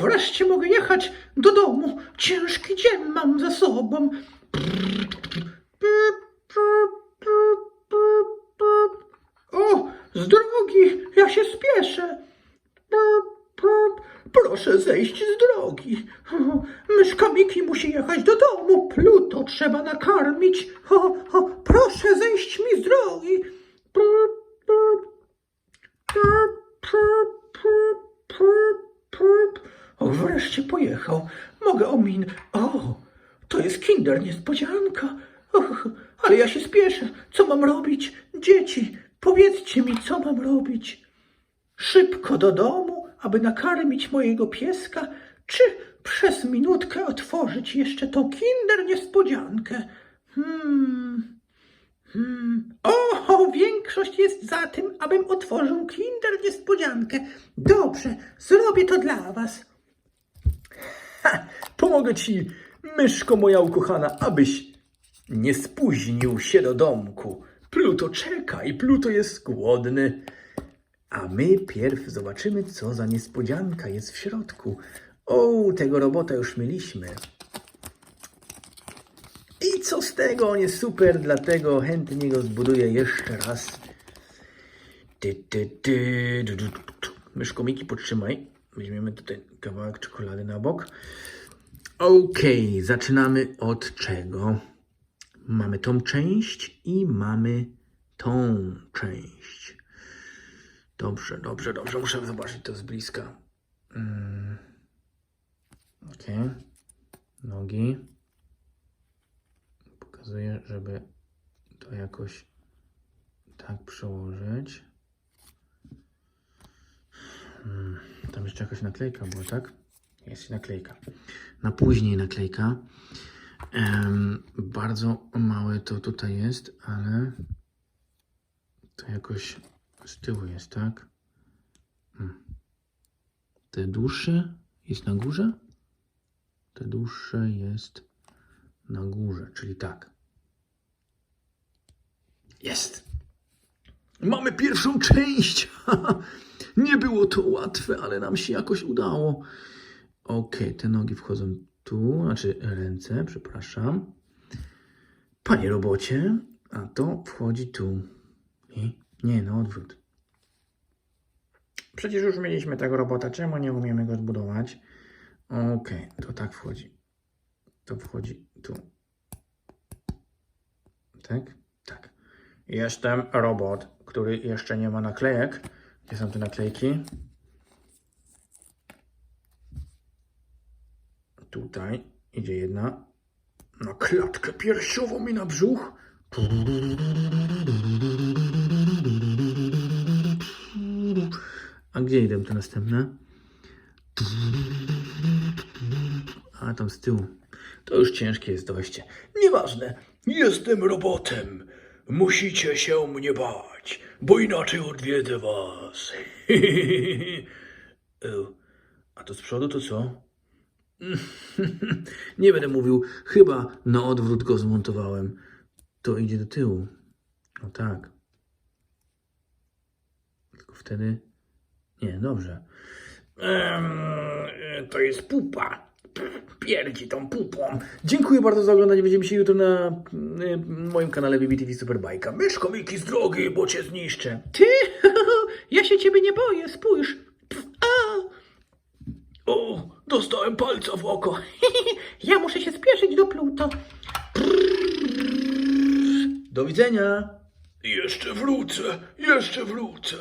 wreszcie mogę jechać do domu. Ciężki dzień mam za sobą. O, z drogi, ja się spieszę. Proszę zejść z drogi. Myszka Miki musi jechać do domu. Pluto trzeba nakarmić. O, o, proszę zejść mi z drogi. Wreszcie pojechał. Mogę omin. O, to jest kinder niespodzianka. Och, ale ja się spieszę. Co mam robić? Dzieci, powiedzcie mi, co mam robić. Szybko do domu, aby nakarmić mojego pieska, czy przez minutkę otworzyć jeszcze tą kinder niespodziankę? Hmm. Hmm. O, większość jest za tym, abym otworzył kinder niespodziankę. Dobrze, zrobię to dla was. Ha, pomogę ci, myszko moja ukochana, abyś nie spóźnił się do domku. Pluto czeka i Pluto jest głodny. A my pierw zobaczymy, co za niespodzianka jest w środku. O, tego robota już mieliśmy. I co z tego? On jest super, dlatego chętnie go zbuduję jeszcze raz. Ty, ty, ty. Myszko Miki, podtrzymaj. Weźmiemy tutaj kawałek czekolady na bok. Okej, zaczynamy od czego? Mamy tą część i mamy tą część. Dobrze, dobrze, dobrze. Muszę zobaczyć to z bliska. Mm. Okej. Nogi. Pokazuję, żeby to jakoś tak przełożyć. Mm. Tam jeszcze jakaś naklejka była, tak? Jest naklejka. Na później naklejka. Em, bardzo małe to tutaj jest, ale to jakoś z tyłu jest, tak? Hmm. Te dłuższe jest na górze? Te dłuższe jest na górze, czyli tak. Jest! Mamy pierwszą część! Nie było to łatwe, ale nam się jakoś udało. Ok, te nogi wchodzą tu, znaczy ręce, przepraszam. Panie robocie, a to wchodzi tu. Nie, nie, na odwrót. Przecież już mieliśmy tego robota, czemu nie umiemy go zbudować? Ok, to tak wchodzi. To wchodzi tu. Tak? Tak. Jestem robot, który jeszcze nie ma naklejek. Gdzie są te naklejki? Tutaj idzie jedna na klatkę piersiową i na brzuch. A gdzie idą te następne? A tam z tyłu. To już ciężkie jest dojście. Nieważne. Jestem robotem. Musicie się mnie bać, bo inaczej odwiedzę was. A to z przodu to co? Nie będę mówił, chyba na odwrót go zmontowałem. To idzie do tyłu. No tak. Tylko wtedy. Nie, dobrze. Em, to jest pupa. Pierdzi tą pupą. Dziękuję bardzo za oglądanie. Widzimy się jutro na y, moim kanale BBTV Superbajka. Myszko Miki z drogi, bo cię zniszczę. Ty? Ja się ciebie nie boję, spójrz. A! O, dostałem palca w oko. ja muszę się spieszyć do Pluto. Do widzenia. Jeszcze wrócę, jeszcze wrócę.